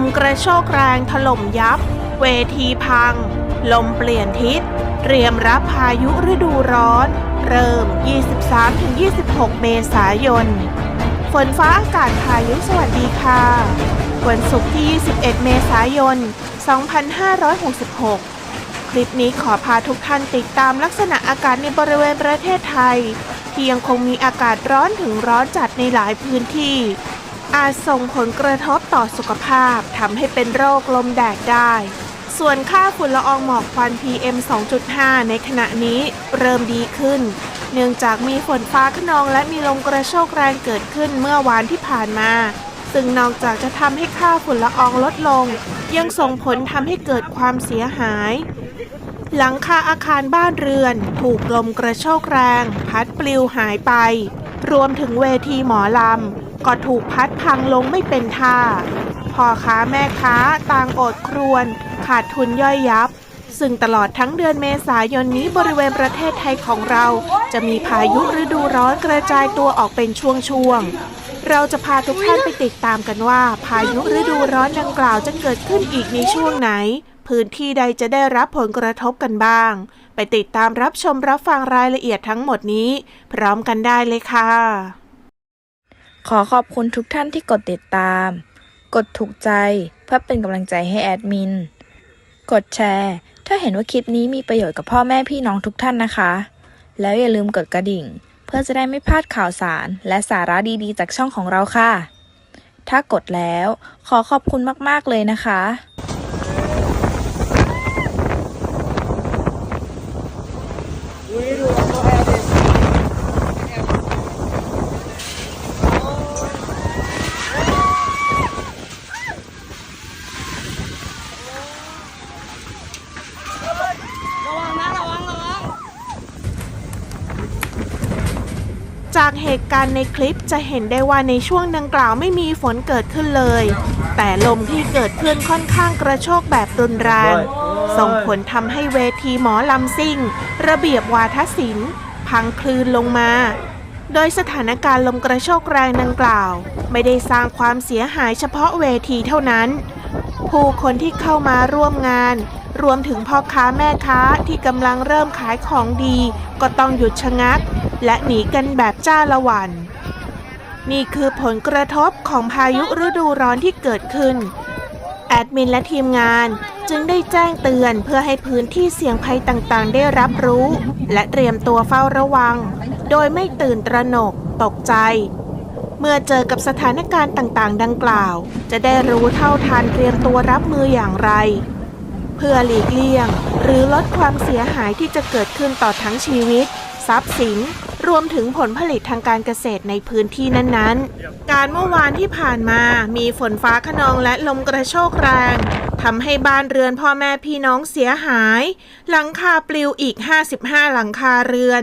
มกระโชกแรงถล่มยับ เวทีพัง ลมเปลี่ยนทิศ เตรียมรับพายุฤดูร้อน เริ่ม 23-26 เมษายน ฝนฟ้าอากาศพายุสวัสดีค่ะ วันศุกร์ที่ 21 เมษายน 2566คลิปนี้ขอพาทุกท่านติดตามลักษณะอากาศในบริเวณประเทศไทย ที่ยังคงมีอากาศร้อนถึงร้อนจัดในหลายพื้นที่ อาจส่งผลกระทบต่อสุขภาพทำให้เป็นโรคลมแดดได้ ส่วนค่าฝุ่นละอองหมอกควัน PM 2.5 ในขณะนี้เริ่มดีขึ้น เนื่องจากมีฝนฟ้าขนองและมีลมกระโชกแรงเกิดขึ้นเมื่อวานที่ผ่านมา ซึ่งนอกจากจะทำให้ค่าฝุ่นละอองลดลง ยังส่งผลทำให้เกิดความเสียหายหลังคาอาคารบ้านเรือน ถูกลมกระโชกแรง พัดปลิวหายไป รวมถึงเวทีหมอลำ ก็ถูกพัดพังลงไม่เป็นท่าพ่อค้าแม่ค้าต่างอดครวญขาดทุนย่อยยับ ซึ่งตลอดทั้งเดือนเมษายนนี้บริเวณประเทศไทยของเรา จะมีพายุฤดูร้อนกระจายตัวออกเป็นช่วงๆ เราจะพาทุกท่านไปติดตามกันว่า พายุฤดูร้อนดังกล่าวจะเกิดขึ้นอีกในช่วงไหน พื้นที่ใดจะได้รับผลกระทบกันบ้าง ไปติดตามรับชมรับฟังรายละเอียดทั้งหมดนี้ พร้อมกันได้เลยค่ะ ขอขอบคุณทุกท่านที่กดติดตาม กดถูกใจเพื่อเป็นกำลังใจให้แอดมิน กดแชร์ ถ้าเห็นว่าคลิปนี้มีประโยชน์กับพ่อแม่พี่น้องทุกท่านนะคะ แล้วอย่าลืมกดกระดิ่ง เพื่อจะได้ไม่พลาดข่าวสาร และสาระดีๆ จากช่องของเราค่ะ ถ้ากดแล้ว ขอขอบคุณมากๆเลยนะคะ จา กเหตุการณ์ในคลิปจะเห็นได้ว่าในช่วงดังกล่าวไม่มีฝนเกิดขึ้นเลย แต่ลมที่เกิดขึ้นค่อนข้างกระโชกแบบรุนแรง ส่งผลทำให้เวทีหมอลำซิ่ง ระเบียบวาทศิลป์ พังคลืนลงมา โดยสถานการณ์ลมกระโชกแรงดังกล่าว ไม่ได้สร้างความเสียหายเฉพาะเวทีเท่านั้น ผู้คนที่เข้ามาร่วมงานรวมถึงพ่อค้าแม่ค้าที่กำลังเริ่มขายของดี ก็ต้องหยุดชะงัก และหนีกันแบบจ้าละวัน นี่คือผลกระทบของพายุฤดูร้อนที่เกิดขึ้น แอดมินและทีมงานจึงได้แจ้งเตือนเพื่อให้พื้นที่เสี่ยงภัยต่างๆ ได้รับรู้ และเตรียมตัวเฝ้าระวัง โดยไม่ตื่นตระหนกตกใจ เมื่อเจอกับสถานการณ์ต่างๆ ดังกล่าว จะได้รู้เท่าทันเตรียมตัวรับมืออย่างไร เพื่อหลีกเลี่ยง หรือลดความเสียหายที่จะเกิดขึ้นต่อทั้งชีวิต ทรัพย์สิน รวมถึงผลผลิตทางการเกษตรในพื้นที่นั้นๆ การเมื่อวานที่ผ่านมามีฝนฟ้าขนองและลมกระโชกแรงทำให้บ้านเรือนพ่อแม่พี่น้องเสียหาย หลังคาปลิวอีก 55 หลังคาเรือน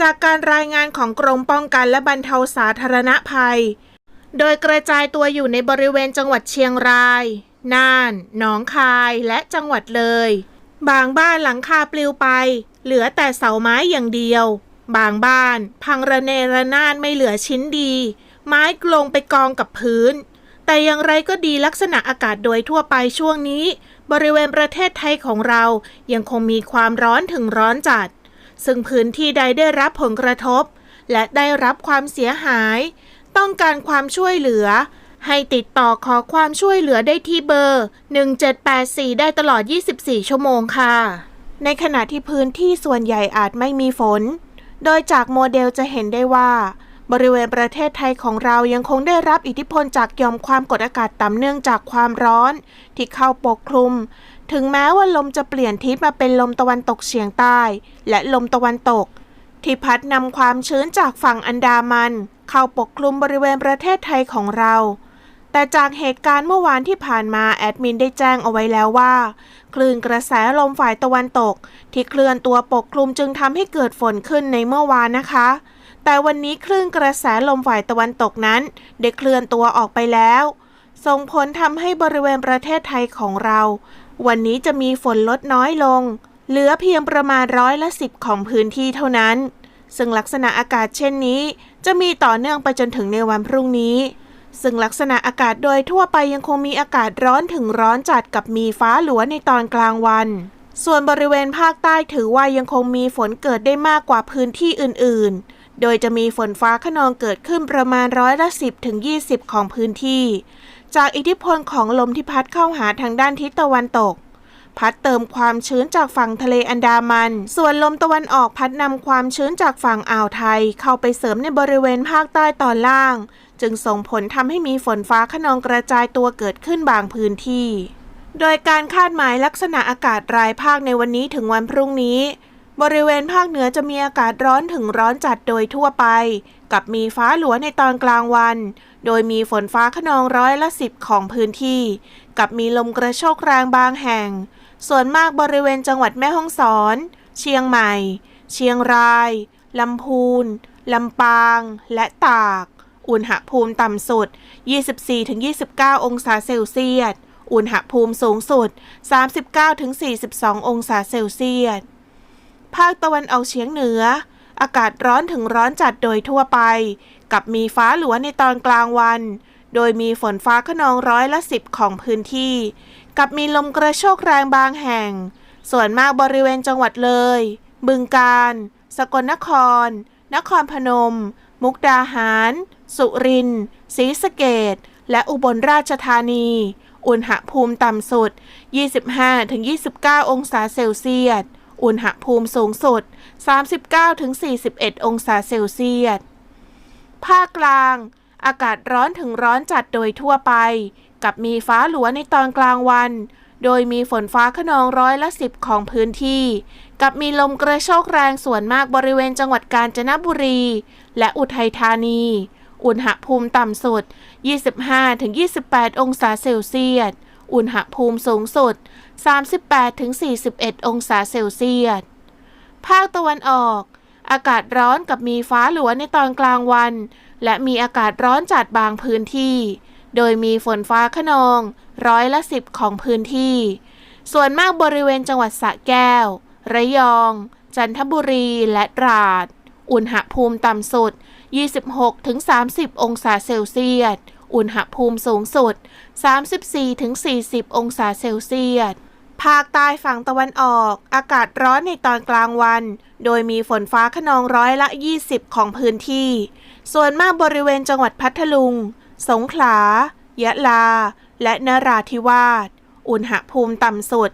จากการรายงานของกรมป้องกันและบรรเทาสาธารณภัย โดยกระจายตัวอยู่ในบริเวณจังหวัดเชียงราย น่าน หนองคาย และจังหวัดเลย บางบ้านหลังคาปลิวไป เหลือแต่เสาไม้อย่างเดียว บางบ้าน พังระเนระนาดไม่เหลือชิ้นดี ไม้กลงไปกองกับพื้น แต่อย่างไรก็ดีลักษณะอากาศโดยทั่วไปช่วงนี้ บริเวณประเทศไทยของเรายังคงมีความร้อนถึงร้อนจัด ซึ่งพื้นที่ใดได้รับผลกระทบ และได้รับความเสียหาย ต้องการความช่วยเหลือ ให้ติดต่อขอความช่วยเหลือได้ที่เบอร์ 1784 ได้ตลอด 24 ชั่วโมงค่ะ ในขณะที่พื้นที่ส่วนใหญ่อาจไม่มีฝน โดยจากโมเดลจะเห็นได้ว่า บริเวณประเทศไทยของเรายังคงได้รับอิทธิพลจากยอมความกดอากาศต่ำเนื่องจากความร้อน ที่เข้าปกคลุม ถึงแม้ว่าลมจะเปลี่ยนทิศมาเป็นลมตะวันตกเฉียงใต้ และลมตะวันตก ที่พัดนำความชื้นจากฝั่งอันดามัน เข้าปกคลุมบริเวณประเทศไทยของเรา แต่จากเหตุการณ์เมื่อวานที่ผ่านมาแอดมินได้แจ้งเอาไว้แล้วว่า คลื่นกระแสลมฝ่ายตะวันตก ที่เคลื่อนตัวปกคลุมจึงทำให้เกิดฝนขึ้นในเมื่อวานนะคะ แต่วันนี้คลื่นกระแสลมฝ่ายตะวันตกนั้นได้เคลื่อนตัวออกไปแล้ว ส่งผลทำให้บริเวณประเทศไทยของเรา วันนี้จะมีฝนลดน้อยลง เหลือเพียงประมาณร้อยละสิบของพื้นที่เท่านั้น ซึ่งลักษณะอากาศเช่นนี้ จะมีต่อเนื่องไปจนถึงในวันพรุ่งนี้ ซึ่งลักษณะอากาศโดยทั่วไปยังคงมีอากาศร้อนถึงร้อนจัดกับมีฟ้าหลัวในตอนกลางวัน ส่วนบริเวณภาคใต้ถือว่ายังคงมีฝนเกิดได้มากกว่าพื้นที่อื่น ๆ โดยจะมีฝนฟ้าขนองเกิดขึ้นประมาณร้อยละ 10ถึง20 ของพื้นที่ จากอิทธิพลของลมที่พัดเข้าหาทางด้านทิศตะวันตก พัดเติมความชื้นจากฝั่งทะเลอันดามัน ส่วนลมตะวันออกพัดนำความชื้นจากฝั่งอ่าวไทย เข้าไปเสริมในบริเวณภาคใต้ตอนล่าง จึงส่งผลทำให้มีฝนฟ้าขนองกระจายตัวเกิดขึ้นบางพื้นที่ โดยการคาดหมายลักษณะอากาศรายภาคในวันนี้ถึงวันพรุ่งนี้ บริเวณภาคเหนือจะมีอากาศร้อนถึงร้อนจัดโดยทั่วไป กับมีฟ้าหลัวในตอนกลางวัน โดยมีฝนฟ้าขนองร้อยละสิบของพื้นที่ กับมีลมกระโชกแรงบางแห่ง ส่วนมากบริเวณจังหวัดแม่ฮ่องสอน เชียงใหม่ เชียงรายลำพูนลำปาง และตาก อุณหภูมิต่ำสุด 24-29 องศาเซลเซียส อุณหภูมิสูงสุด 39-42 องศาเซลเซียส ภาคตะวันออกเฉียงเหนือ อากาศร้อนถึงร้อนจัดโดยทั่วไป กับมีฟ้าหลัวในตอนกลางวัน โดยมีฝนฟ้าขนองร้อยละสิบของพื้นที่ กับมีลมกระโชกแรงบางแห่ง ส่วนมากบริเวณจังหวัดเลย บึงกาฬ สกลนคร นครพนม มุกดาหาร สุรินทร์ศรีสะเกษและอุบลราชธานี อุณหภูมิต่ำสุด 25-29 องศาเซลเซียส อุณหภูมิสูงสุด 39-41 องศาเซลเซียส ภาคกลาง อากาศร้อนถึงร้อนจัดโดยทั่วไป กับมีฟ้าหลัวในตอนกลางวัน โดยมีฝนฟ้าขนองร้อยละสิบของพื้นที่ กับมีลมกระโชกแรงส่วนมากบริเวณจังหวัดกาญจนบุรี และอุทัยธานี อุณหภูมิต่ำสุด 25-28 องศาเซลเซียส อุณหภูมิสูงสุด 38-41 องศาเซลเซียส ภาคตะวันออก อากาศร้อนกับมีฟ้าหลัวในตอนกลางวัน และมีอากาศร้อนจัดบางพื้นที่ โดยมีฝนฟ้าขนอง ร้อยละสิบของพื้นที่ ส่วนมากบริเวณจังหวัดสระแก้ว ระยอง จันทบุรีและตราด อุณหภูมิต่ำสุด 26-30 องศาเซลเซียส อุณหภูมิสูงสุด 34-40 องศาเซลเซียส ภาคใต้ฝั่งตะวันออก อากาศร้อนในตอนกลางวัน โดยมีฝนฟ้าขนองร้อยละ 20 ของพื้นที่ ส่วนมากบริเวณจังหวัดพัทลุง สงขลา ยะลา และนราธิวาส อุณหภูมิต่ำสุด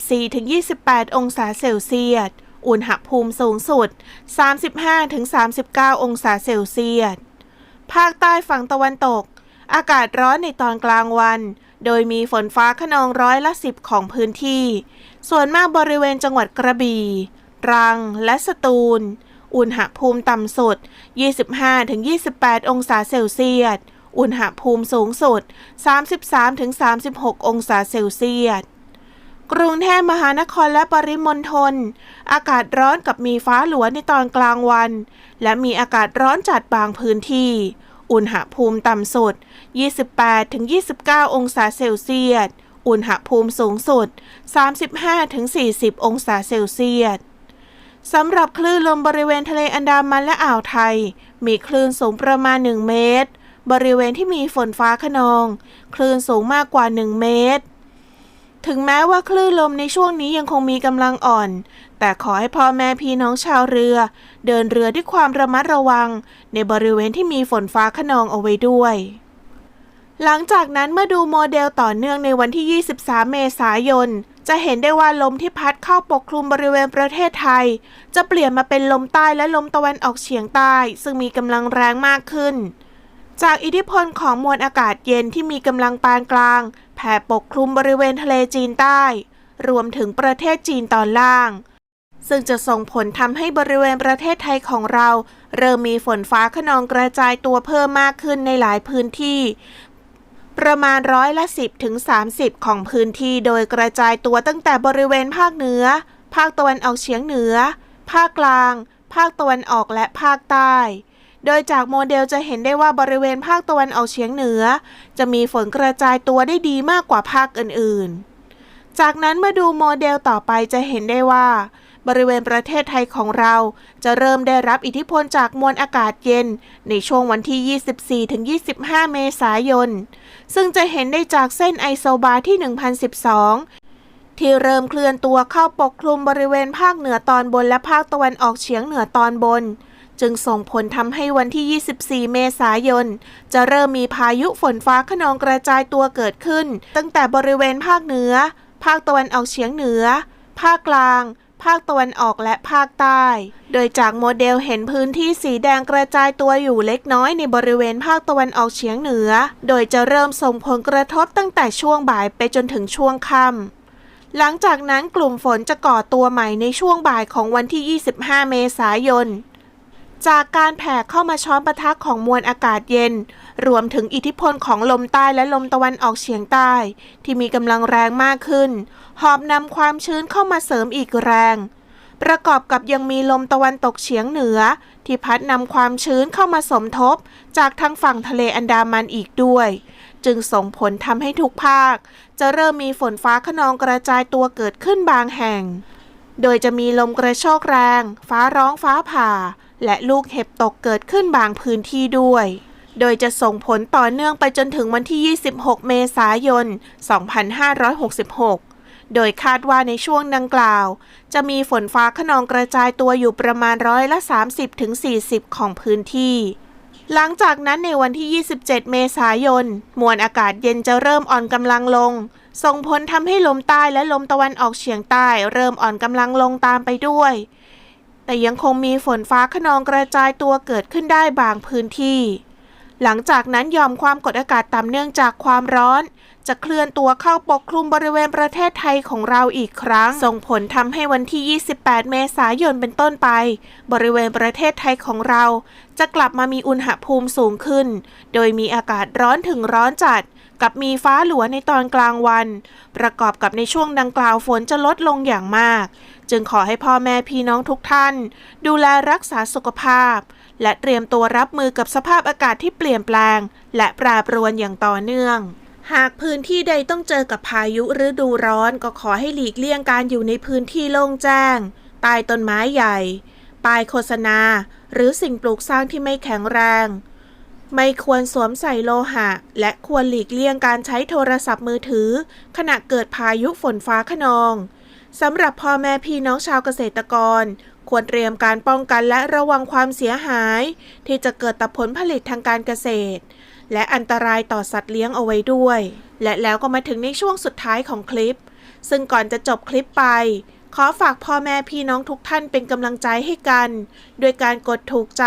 24-28 องศาเซลเซียส อุณหภูมิสูงสุด 35-39 องศาเซลเซียส ภาคใต้ฝั่งตะวันตก อากาศร้อนในตอนกลางวัน โดยมีฝนฟ้าขนองร้อยละสิบของพื้นที่ ส่วนมากบริเวณจังหวัดกระบี่ ตรัง และสตูล อุณหภูมิต่ำสุด 25-28 องศาเซลเซียส อุณหภูมิสูงสุด 33-36 องศาเซลเซียส กรุงเทพมหานครและปริมณฑลอากาศร้อนกับมีฟ้าหลวในตอนกลางวัน และมีอากาศร้อนจัดบางพื้นที่ อุณหภูมิต่ำสุด 28-29 องศาเซลเซียส อุณหภูมิสูงสุด 35-40 องศาเซลเซียสสำหรับคลื่นลมบริเวณทะเลอันดามันและอ่าวไทย มีคลื่นสูงประมาณ 1 เมตร บริเวณที่มีฝนฟ้าขนอง คลื่นสูงมากกว่า 1 เมตร ถึงแม้ว่าคลื่นลมในช่วงนี้ยังคงมีกำลังอ่อน แต่ขอให้พ่อแม่พี่น้องชาวเรือ เดินเรือด้วยความระมัดระวัง ในบริเวณที่มีฝนฟ้าขนองเอาไว้ด้วย หลังจากนั้นเมื่อดูโมเดลต่อเนื่องในวันที่ 23 เมษายน จะเห็นได้ว่าลมที่พัดเข้าปกคลุมบริเวณประเทศไทย จะเปลี่ยนมาเป็นลมใต้และลมตะวันออกเฉียงใต้ ซึ่งมีกำลังแรงมากขึ้นจากอิทธิพลของมวลอากาศเย็นที่มีกำลังปานกลาง แผ่ปกคลุมบริเวณทะเลจีนใต้ รวมถึงประเทศจีนตอนล่าง ซึ่งจะส่งผลทำให้บริเวณประเทศไทยของเรา เริ่มมีฝนฟ้าขนองกระจายตัวเพิ่มมากขึ้นในหลายพื้นที่ ประมาณร้อยละ 10ถึง30 ของพื้นที่โดยกระจายตัวตั้งแต่บริเวณภาคเหนือ ภาคตะวันออกเฉียงเหนือ ภาคกลาง ภาคตะวันออกและภาคใต้ โดยจากโมเดลจะเห็นได้ว่าบริเวณภาคตะวันออกเฉียงเหนือ จะมีฝนกระจายตัวได้ดีมากกว่าภาคอื่นๆ จากนั้นมาดูโมเดลต่อไปจะเห็นได้ว่า บริเวณประเทศไทยของเรา จะเริ่มได้รับอิทธิพลจากมวลอากาศเย็น ในช่วงวันที่ 24-25 เมษายน ซึ่งจะเห็นได้จากเส้นไอโซบาร์ที่ 1012ที่เริ่มเคลื่อนตัวเข้าปกคลุมบริเวณภาคเหนือตอนบนและภาคตะวันออกเฉียงเหนือตอนบน จึงส่งผลทำให้วันที่ 24 เมษายน จะเริ่มมีพายุฝนฟ้าขนองกระจายตัวเกิดขึ้น ตั้งแต่บริเวณภาคเหนือ ภาคตะวันออกเฉียงเหนือ ภาคกลาง ภาคตะวันออกและภาคใต้ โดยจากโมเดลเห็นพื้นที่สีแดงกระจายตัวอยู่เล็กน้อยในบริเวณภาคตะวันออกเฉียงเหนือ โดยจะเริ่มส่งผลกระทบตั้งแต่ช่วงบ่ายไปจนถึงช่วงค่ำหลังจากนั้นกลุ่มฝนจะก่อตัวใหม่ในช่วงบ่ายของวันที่ 25 เมษายน จากการแผ่เข้ามาช้อนปะทะของมวลอากาศเย็น รวมถึงอิทธิพลของลมใต้และลมตะวันออกเฉียงใต้ ที่มีกำลังแรงมากขึ้น หอบนำความชื้นเข้ามาเสริมอีกแรง ประกอบกับยังมีลมตะวันตกเฉียงเหนือ ที่พัดนำความชื้นเข้ามาสมทบ จากทางฝั่งทะเลอันดามันอีกด้วย จึงส่งผลทำให้ทุกภาค จะเริ่มมีฝนฟ้าขนองกระจายตัวเกิดขึ้นบางแห่ง โดยจะมีลมกระโชกแรง ฟ้าร้องฟ้าผ่า และลูกเห็บตกเกิดขึ้นบางพื้นที่ด้วย โดยจะส่งผลต่อเนื่องไปจนถึงวันที่ 26 เมษายน 2566 โดยคาดว่าในช่วงดังกล่าว จะมีฝนฟ้าขนองกระจายตัวอยู่ประมาณร้อยละ 30-40 ของพื้นที่หลังจากนั้นในวันที่ 27 เมษายน มวลอากาศเย็นจะเริ่มอ่อนกำลังลง ส่งผลทำให้ลมใต้และลมตะวันออกเฉียงใต้ เริ่มอ่อนกำลังลงตามไปด้วย แต่ยังคงมีฝนฟ้าขนองกระจายตัวเกิดขึ้นได้บางพื้นที่ หลังจากนั้นยอมความกดอากาศต่ำเนื่องจากความร้อน จะเคลื่อนตัวเข้าปกคลุมบริเวณประเทศไทยของเราอีกครั้ง ส่งผลทำให้วันที่ 28 เมษายนเป็นต้นไป บริเวณประเทศไทยของเรา จะกลับมามีอุณหภูมิสูงขึ้น โดยมีอากาศร้อนถึงร้อนจัดกับมีฟ้าหลัวในตอนกลางวัน ประกอบกับในช่วงดังกล่าวฝนจะลดลงอย่างมาก จึงขอให้พ่อแม่พี่น้องทุกท่าน ดูแลรักษาสุขภาพ และเตรียมตัวรับมือกับสภาพอากาศที่เปลี่ยนแปลง และแปรปรวนอย่างต่อเนื่อง หากพื้นที่ใดต้องเจอกับพายุฤดูร้อนก็ขอให้หลีกเลี่ยงการอยู่ในพื้นที่โล่งแจ้งใต้ต้นไม้ใหญ่ป้ายโฆษณา หรือสิ่งปลูกสร้างที่ไม่แข็งแรง ไม่ควรสวมใส่โลหะ และควรหลีกเลี่ยงการใช้โทรศัพท์มือถือ ขณะเกิดพายุฝนฟ้าขนอง สำหรับพ่อแม่พี่น้องชาวเกษตรกร ควรเตรียมการป้องกันและระวังความเสียหาย ที่จะเกิดต่อผลผลิตทางการเกษตร และอันตรายต่อสัตว์เลี้ยงเอาไว้ด้วย และแล้วก็มาถึงในช่วงสุดท้ายของคลิป ซึ่งก่อนจะจบคลิปไป ขอฝากพ่อแม่พี่น้องทุกท่านเป็นกำลังใจให้กัน โดยการกดถูกใจ